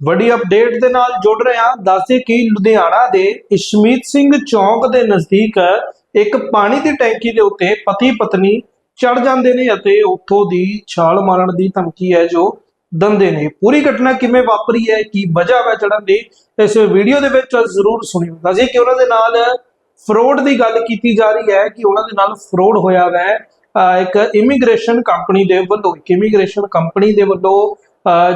ਵੱਡੀ ਅਪਡੇਟ ਦੇ ਨਾਲ ਜੁੜ ਰਹੇ ਹਾਂ। ਦੱਸਦੇ ਕਿ ਲੁਧਿਆਣਾ ਦੇ ਇਸ਼ਮੀਤ ਸਿੰਘ ਚੌਂਕ ਦੇ ਨਜ਼ਦੀਕ ਇੱਕ ਪਾਣੀ ਦੀ ਟੈਂਕੀ ਦੇ ਉੱਤੇ ਪਤੀ ਪਤਨੀ ਚੜ ਜਾਂਦੇ ਨੇ ਅਤੇ ਉੱਥੋਂ ਦੀ ਛਾਲ ਮਾਰਨ ਦੀ ਧਮਕੀ ਹੈ ਜੋ ਦੰਦੇ ਨੇ। ਪੂਰੀ ਘਟਨਾ ਕਿਵੇਂ ਵਾਪਰੀ ਹੈ, ਕੀ ਵਜ੍ਹਾ ਹੈ ਚੜਨ ਦੀ, ਇਸ ਵੀਡੀਓ ਦੇ ਵਿੱਚ ਜ਼ਰੂਰ ਸੁਣਿਓ। ਦੱਸਦੇ ਕਿ ਉਹਨਾਂ ਦੇ ਨਾਲ ਫਰੋਡ ਦੀ ਗੱਲ ਕੀਤੀ ਜਾ ਰਹੀ ਹੈ ਕਿ ਉਹਨਾਂ ਦੇ ਨਾਲ ਫਰੋਡ ਹੋਇਆ ਹੈ ਇੱਕ ਇਮੀਗ੍ਰੇਸ਼ਨ ਕੰਪਨੀ ਦੇ ਵੱਲੋਂ, ਇੱਕ ਇਮੀਗ੍ਰੇਸ਼ਨ ਕੰਪਨੀ ਦੇ ਵੱਲੋਂ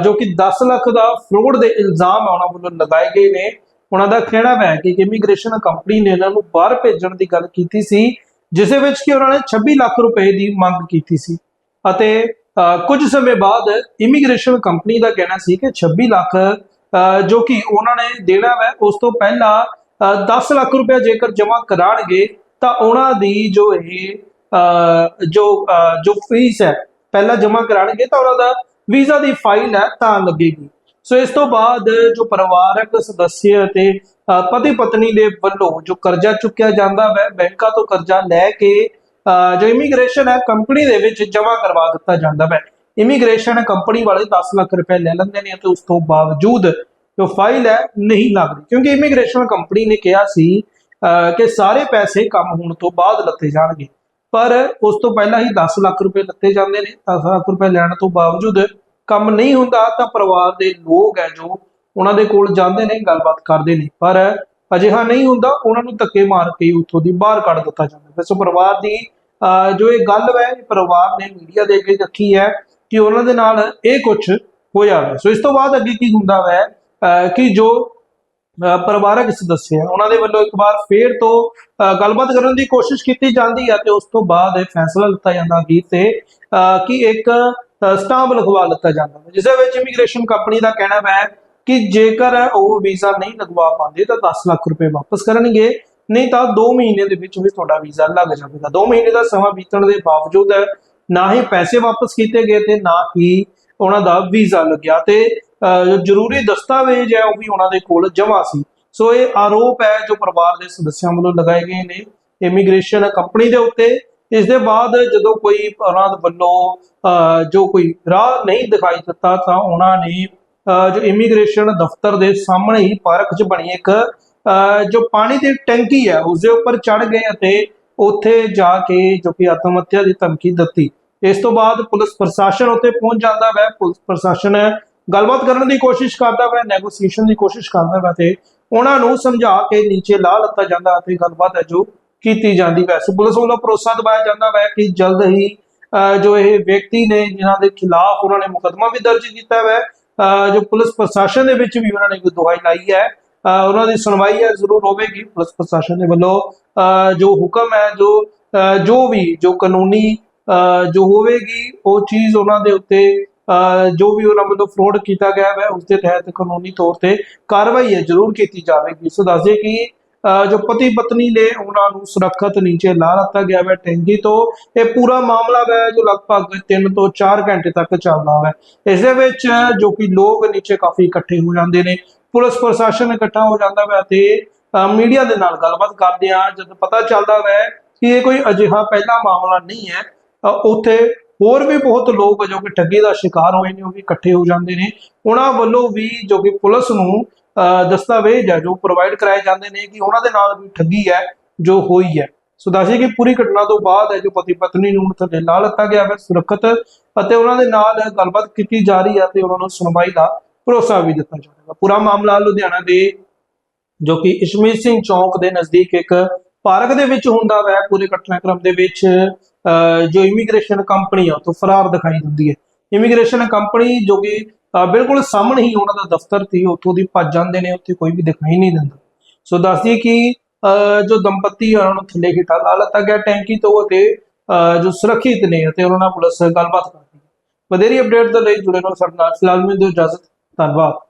ਜੋ ਕਿ 10 ਲੱਖ ਦਾ ਫਰੋਡ ਦੇ ਇਲਜ਼ਾਮ ਉਹਨਾਂ ਵੱਲੋਂ ਲਗਾਏ ਗਏ ਨੇ। ਉਹਨਾਂ ਦਾ ਕਹਿਣਾ ਹੈ ਕਿ ਇਮੀਗ੍ਰੇਸ਼ਨ ਕੰਪਨੀ ਨੇ ਇਹਨਾਂ ਨੂੰ ਬਾਹਰ ਭੇਜਣ ਦੀ ਗੱਲ ਕੀਤੀ ਸੀ, ਜਿਸ ਵਿੱਚ ਕਿ ਉਹਨਾਂ ਨੇ 26 ਲੱਖ ਰੁਪਏ ਦੀ ਮੰਗ ਕੀਤੀ ਸੀ। ਅਤੇ ਕੁਝ ਸਮੇਂ ਬਾਅਦ ਇਮੀਗ੍ਰੇਸ਼ਨ ਕੰਪਨੀ ਦਾ ਕਹਿਣਾ ਸੀ ਕਿ 26 ਲੱਖ ਜੋ ਕਿ ਉਹਨਾਂ ਨੇ ਦੇਣਾ ਹੈ ਉਸ ਤੋਂ ਪਹਿਲਾਂ, ਅਹ 10 ਲੱਖ ਰੁਪਏ ਜੇਕਰ ਜਮ੍ਹਾਂ ਕਰਾਣਗੇ, ਤਾਂ ਉਹਨਾਂ ਦੀ ਜੋ ਇਹ ਜੋ ਜੋ ਫੀਸ ਹੈ, ਪਹਿਲਾਂ ਜਮ੍ਹਾਂ ਕਰਾਣਗੇ, ਤਾਂ ਉਹਨਾਂ ਦਾ ਵੀਜ਼ਾ ਦੀ ਫਾਈਲ ਹੈ, ਤਾਂ ਲੱਗੇਗੀ। ਸੋ ਇਸ ਤੋਂ ਬਾਅਦ ਜੋ ਪਰਿਵਾਰਕ ਸਦੱਸਿਆ ਅਤੇ ਪਤੀ ਪਤਨੀ ਦੇ ਵੱਲੋਂ ਜੋ ਕਰਜ਼ਾ ਚੁੱਕਿਆ ਜਾਂਦਾ ਹੈ ਬੈਂਕਾਂ ਤੋਂ ਕਰਜ਼ਾ ਲੈ ਕੇ ਜੋ ਇਮੀਗ੍ਰੇਸ਼ਨ ਹੈ, ਕੰਪਨੀ ਦੇ ਵਿੱਚ ਜਮ੍ਹਾਂ ਕਰਵਾ ਦਿੱਤਾ ਜਾਂਦਾ ਹੈ ਇਮੀਗ੍ਰੇਸ਼ਨ ਕੰਪਨੀ ਵਾਲੇ 10 ਲੱਖ ਰੁਪਏ ਲੈ ਲੈਂਦੇ ਨੇ ਅਤੇ ਉਸ ਤੋਂ ਬਾਵਜੂਦ ਜੋ ਫਾਈਲ ਹੈ, ਨਹੀਂ ਲੱਗਦੀ। ਕਿਉਂਕਿ ਇਮੀਗ੍ਰੇਸ਼ਨ ਕੰਪਨੀ ਨੇ ਕਿਹਾ ਸੀ ਅਹ ਕਿ ਸਾਰੇ ਪੈਸੇ ਕੰਮ ਹੋਣ ਤੋਂ ਬਾਅਦ ਲੱਤੇ ਜਾਣਗੇ। ਪਰ ਉਸ ਤੋਂ ਪਹਿਲਾਂ ਹੀ 10 ਲੱਖ ਰੁਪਏ ਲੱਤੇ ਜਾਂਦੇ ਨੇ 10 ਲੱਖ ਰੁਪਏ ਲੈਣ ਤੋਂ ਬਾਵਜੂਦ ਕੰਮ ਨਹੀਂ ਹੁੰਦਾ ਤਾਂ ਪਰਿਵਾਰ ਦੇ ਲੋਕ ਹੈ ਜੋ ਉਹਨਾਂ ਦੇ ਕੋਲ ਜਾਂਦੇ ਨੇ, ਗੱਲਬਾਤ ਕਰਦੇ ਨੇ। ਪਰ ਅਜਿਹਾ ਨਹੀਂ ਹੁੰਦਾ, ਉਹਨਾਂ ਨੂੰ ਧੱਕੇ ਮਾਰ ਕੇ ਉੱਥੋਂ ਦੀ ਬਾਹਰ ਕੱਢ ਦਿੱਤਾ ਜਾਂਦਾ ਹੈ। ਸੋ ਪਰਿਵਾਰ ਦੀ ਅਹ ਜੋ ਇਹ ਗੱਲ ਹੈ ਪਰਿਵਾਰ ਨੇ ਮੀਡੀਆ ਦੇ ਅੱਗੇ ਰੱਖੀ ਹੈ ਕਿ ਉਹਨਾਂ ਦੇ ਨਾਲ ਇਹ ਕੁਝ ਹੋਇਆ ਸੋ ਇਸ ਤੋਂ ਬਾਅਦ ਅੱਗੇ ਕੀ ਹੁੰਦਾ ਹੈ ਕਿ ਜੋ ਪਰਿਵਾਰਕ ਸਦੱਸਿਆ ਉਹਨਾਂ ਦੇ ਵੱਲੋਂ ਇੱਕ ਵਾਰ ਫੇਰ ਤੋਂ ਗੱਲਬਾਤ ਕਰਨ ਦੀ ਕੋਸ਼ਿਸ਼ ਕੀਤੀ ਜਾਂਦੀ ਹੈ ਤੇ ਉਸ ਤੋਂ ਬਾਅਦ ਇਹ ਫੈਸਲਾ ਲਿੱਤਾ ਜਾਂਦਾ ਅਖੀਰ ਤੇ ਕਿ ਇੱਕ ਸਟਾਂਪ ਲਗਵਾ ਲਿੱਤਾ ਜਾਂਦਾ ਹੈ। ਜਿਸ ਦੇ ਵਿੱਚ ਇਮੀਗ੍ਰੇਸ਼ਨ ਕੰਪਨੀ ਦਾ ਕਹਿਣਾ ਹੈ ਕਿ ਜੇਕਰ ਉਹ ਵੀਜ਼ਾ ਨਹੀਂ ਲਗਵਾ ਪਾਉਂਦੇ ਤਾਂ 10 ਲੱਖ ਰੁਪਏ ਵਾਪਸ ਕਰਨਗੇ, ਨਹੀਂ ਤਾਂ 2 ਮਹੀਨੇ ਦੇ ਵਿੱਚ ਵਿੱਚ ਤੁਹਾਡਾ ਵੀਜ਼ਾ ਲੱਗ ਜਾਵੇਗਾ। 2 ਮਹੀਨੇ ਦਾ ਸਮਾਂ ਬੀਤਣ ਦੇ ਬਾਵਜੂਦ ਨਾ ਹੀ ਪੈਸੇ ਵਾਪਸ ਕੀਤੇ ਗਏ ਤੇ ਨਾ ਹੀ ਉਹਨਾਂ ਦਾ ਵੀਜ਼ਾ ਲੱਗਿਆ ਤੇ ਜ਼ਰੂਰੀ ਦਸਤਾਵੇਜ਼ ਹੈ ਉਹ ਵੀ ਉਹਨਾਂ ਦੇ ਕੋਲ ਜਮ੍ਹਾਂ ਸੀ। ਸੋ ਇਹ ਆਰੋਪ ਹੈ ਜੋ ਪਰਿਵਾਰ ਦੇ ਸਦੱਸਿਆਂ ਵੱਲੋਂ ਲਗਾਏ ਗਏ ਨੇ ਇਮੀਗ੍ਰੇਸ਼ਨ ਕੰਪਨੀ ਦੇ ਉੱਤੇ। ਇਸ ਦੇ ਬਾਅਦ ਜਦੋਂ ਕੋਈ ਉਹਨਾਂ ਵੱਲੋਂ ਜੋ ਕੋਈ ਰਾਹ ਨਹੀਂ ਦਿਖਾਈ ਦਿੱਤਾ ਤਾਂ ਉਹਨਾਂ ਨੇ ਜੋ ਇਮੀਗ੍ਰੇਸ਼ਨ ਦਫ਼ਤਰ ਦੇ ਸਾਹਮਣੇ ਹੀ ਪਾਰਕ 'ਚ ਬਣੀ ਇੱਕ ਅਹ, ਜੋ ਪਾਣੀ ਦੀ ਟੈਂਕੀ ਹੈ ਉਸ ਦੇ ਉੱਪਰ ਚੜ ਗਏ ਅਤੇ ਉੱਥੇ ਜਾ ਕੇ ਜੋ ਕਿ ਆਤਮ ਹੱਤਿਆ ਦੀ ਧਮਕੀ ਦਿੱਤੀ। ਇਸ ਤੋਂ ਬਾਅਦ ਪੁਲਿਸ ਪ੍ਰਸ਼ਾਸਨ ਉੱਤੇ ਪਹੁੰਚ ਜਾਂਦਾ ਹੈ ਪੁਲਿਸ ਪ੍ਰਸ਼ਾਸਨ ਗੱਲਬਾਤ ਕਰਨ ਦੀ ਕੋਸ਼ਿਸ਼ ਕਰਦਾ ਹੈ ਨੈਗੋਸੀਏਸ਼ਨ ਦੀ ਕੋਸ਼ਿਸ਼ ਕਰਦਾ ਹੈ ਤੇ ਉਹਨਾਂ ਨੂੰ ਸਮਝਾ ਕੇ ਨੀਚੇ ਲਾ ਲਿੱਤਾ ਜਾਂਦਾ ਅਤੇ ਗੱਲਬਾਤ ਹੈ ਜੋ ਕੀਤੀ ਜਾਂਦੀ ਹੈ। ਪੁਲਿਸ ਵੱਲੋਂ ਭਰੋਸਾ ਦਿਵਾਇਆ ਜਾਂਦਾ ਹੈ ਕਿ ਜਲਦ ਹੀ ਜੋ ਇਹ ਵਿਅਕਤੀ ਨੇ ਜਿਨ੍ਹਾਂ ਦੇ ਖਿਲਾਫ ਉਹਨਾਂ ਨੇ ਮੁਕੱਦਮਾ ਵੀ ਦਰਜ ਕੀਤਾ ਹੈ ਜੋ ਪੁਲਿਸ ਪ੍ਰਸ਼ਾਸਨ ਦੇ ਵਿੱਚ ਵੀ ਉਹਨਾਂ ਨੇ ਕੋਈ ਦੁਹਾਈ ਲਾਈ ਹੈ ਉਹਨਾਂ ਦੀ ਸੁਣਵਾਈ ਹੈ, ਜ਼ਰੂਰ ਹੋਵੇਗੀ। ਪੁਲਿਸ ਪ੍ਰਸ਼ਾਸਨ ਦੇ ਵੱਲੋਂ ਜੋ ਹੁਕਮ ਹੈ, ਜੋ ਜੋ ਵੀ ਜੋ ਕਾਨੂੰਨੀ ਜੋ ਹੋਵੇਗੀ, ਉਹ ਚੀਜ਼ ਉਹਨਾਂ ਦੇ ਉੱਤੇ ਜੋ ਵੀ ਉਹਨਾਂ ਵੱਲੋਂ ਫਰੋਡ ਕੀਤਾ ਗਿਆ ਹੈ ਉਸ ਦੇ ਤਹਿਤ ਕਾਨੂੰਨੀ ਤੌਰ ਤੇ ਕਾਰਵਾਈ ਹੈ, ਜ਼ਰੂਰ ਕੀਤੀ ਜਾਵੇਗੀ। ਸੋ ਦੱਸਦੇ ਕਿ ਜੋ ਪਤੀ ਪਤਨੀ ਨੇ ਉਹਨਾਂ ਨੂੰ ਸੁਰੱਖਿਅਤ ਨੀਚੇ ਲਾ ਦਿੱਤਾ ਗਿਆ ਹੈ ਟੈਂਕੀ ਤੋਂ, ਇਹ ਪੂਰਾ ਮਾਮਲਾ ਹੈ ਜੋ ਲਗਭਗ 3 ਤੋਂ 4 ਘੰਟੇ ਤੱਕ ਚੱਲਦਾ ਹੈ। ਇਸ ਦੇ ਵਿੱਚ, ਜੋ ਕਿ ਲੋਕ ਨੀਚੇ ਕਾਫੀ ਇਕੱਠੇ ਹੋ ਜਾਂਦੇ ਨੇ, ਪੁਲਿਸ ਪ੍ਰਸ਼ਾਸਨ ਇਕੱਠਾ ਹੋ ਜਾਂਦਾ ਹੈ ਤੇ ਮੀਡੀਆ ਦੇ ਨਾਲ ਗੱਲਬਾਤ ਕਰਦੇ ਆ ਜਦ ਪਤਾ ਚੱਲਦਾ ਹੈ ਕਿ ਇਹ ਕੋਈ ਅਜਿਹਾ ਪਹਿਲਾ ਮਾਮਲਾ ਨਹੀਂ ਹੈ ਉੱਥੇ ਹੋਰ ਵੀ ਬਹੁਤ ਲੋਕ ਜੋ ਕਿ ਠੱਗੀ ਦਾ ਸ਼ਿਕਾਰ ਹੋਏ ਨੇ ਉਹ ਵੀ ਇਕੱਠੇ ਹੋ ਜਾਂਦੇ ਨੇ। ਉਹਨਾਂ ਵੱਲੋਂ ਵੀ ਜੋ ਕਿ ਪੁਲਿਸ ਨੂੰ ਅ, ਦਸਤਾਵੇਜ਼ ਹੈ ਜੋ ਪ੍ਰੋਵਾਈਡ ਕਰਾਏ ਜਾਂਦੇ ਨੇ ਕਿ ਉਹਨਾਂ ਦੇ ਨਾਲ ਵੀ ਠੱਗੀ ਹੈ ਜੋ ਹੋਈ ਹੈ। ਸੋ ਦੱਸਿਏ ਕਿ ਪੂਰੀ ਘਟਨਾ ਤੋਂ ਬਾਅਦ ਹੈ ਜੋ ਪਤੀ ਪਤਨੀ ਨੂੰ ਥੱਲੇ ਲਾ ਲਿੱਤਾ ਗਿਆ ਹੈ ਸੁਰੱਖਿਅਤ ਅਤੇ ਉਹਨਾਂ ਦੇ ਨਾਲ ਗੱਲਬਾਤ ਕੀਤੀ ਜਾ ਰਹੀ ਹੈ ਤੇ ਉਹਨਾਂ ਨੂੰ ਸੁਣਵਾਈ ਦਾ ਭਰੋਸਾ ਵੀ ਦਿੱਤਾ ਜਾਵੇਗਾ ਪੂਰਾ ਮਾਮਲਾ ਲੁਧਿਆਣਾ ਦੇ ਜੋ ਕਿ ਇਸ਼ਮੀਤ ਸਿੰਘ ਚੌਂਕ ਦੇ ਨਜ਼ਦੀਕ ਇੱਕ ਪਾਰਕ ਦੇ ਵਿੱਚ ਹੁੰਦਾ ਹੈ। ਪੂਰੇ ਘਟਨਾਕ੍ਰਮ ਦੇ ਵਿੱਚ ਅਹ, ਜੋ ਇਮੀਗ੍ਰੇਸ਼ਨ ਕੰਪਨੀ ਆ ਉਹ ਤੋਂ ਫਰਾਰ ਦਿਖਾਈ ਇਮੀਗ੍ਰੇਸ਼ਨ ਕੰਪਨੀ ਜੋ ਕਿ ਬਿਲਕੁਲ ਸਾਹਮਣੇ ਹੀ ਉਹਨਾਂ ਦਾ ਦਫ਼ਤਰ ਸੀ ਉੱਥੋਂ ਦੀ ਭੱਜ ਜਾਂਦੇ ਨੇ ਉੱਥੇ ਕੋਈ ਵੀ ਦਿਖਾਈ ਨਹੀਂ ਦਿੰਦਾ। ਸੋ ਦੱਸਦੀ ਕਿ ਜੋ ਦੰਪਤੀ ਉਹਨਾਂ ਨੂੰ ਥੱਲੇ ਹਿਟਾ ਲਾ ਲਿੱਤਾ ਗਿਆ ਟੈਂਕੀ ਤੋਂ ਅਤੇ ਜੋ ਸੁਰੱਖਿਅਤ ਨੇ ਅਤੇ ਉਹਨਾਂ ਨਾਲ ਪੁਲਿਸ ਗੱਲਬਾਤ ਕਰਦੀ ਹੈ। ਵਧੇਰੀ ਅਪਡੇਟ ਦੇ ਲਈ ਜੁੜੇ ਰਹੋ ਸਾਡੇ ਨਾਲ। ਫਿਲਹਾਲ ਮੈਨੂੰ ਦਿਓ ਇਜਾਜ਼ਤ। ਧੰਨਵਾਦ।